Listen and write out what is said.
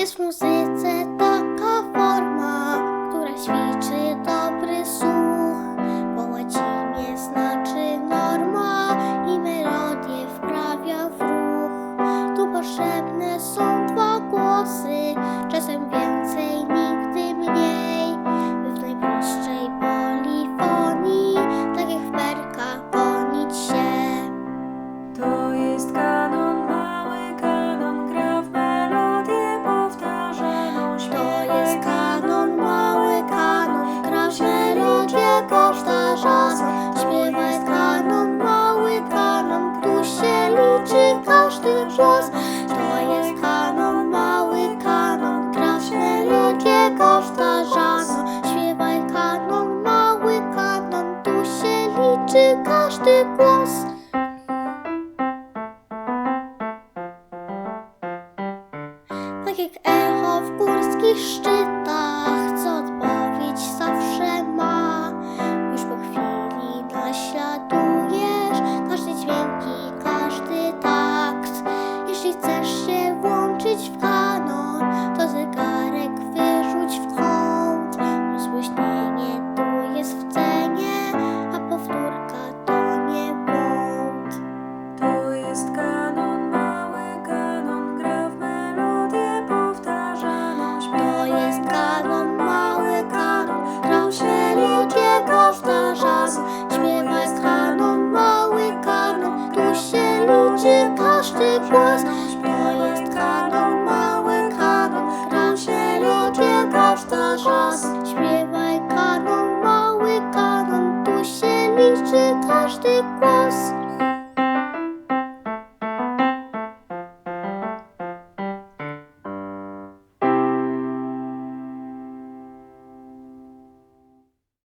Jest w muzyce To jest kanon, mały kanon, grasz melodię powtarzaną. Śpiewaj kanon, mały kanon, tu się liczy każdy głos. Tak jak echo w górskich szczytach, jest kanon, mały kanon, gra w melodię powtarzaną, To jest kanon, mały kanon, powtarzaną. Śpiewaj tu się liczy każdy. To jest kanon, mały kanon, grał się melodię powtarzaną. Śpiewaj kanon, mały kanon, tu się liczy każdy głos.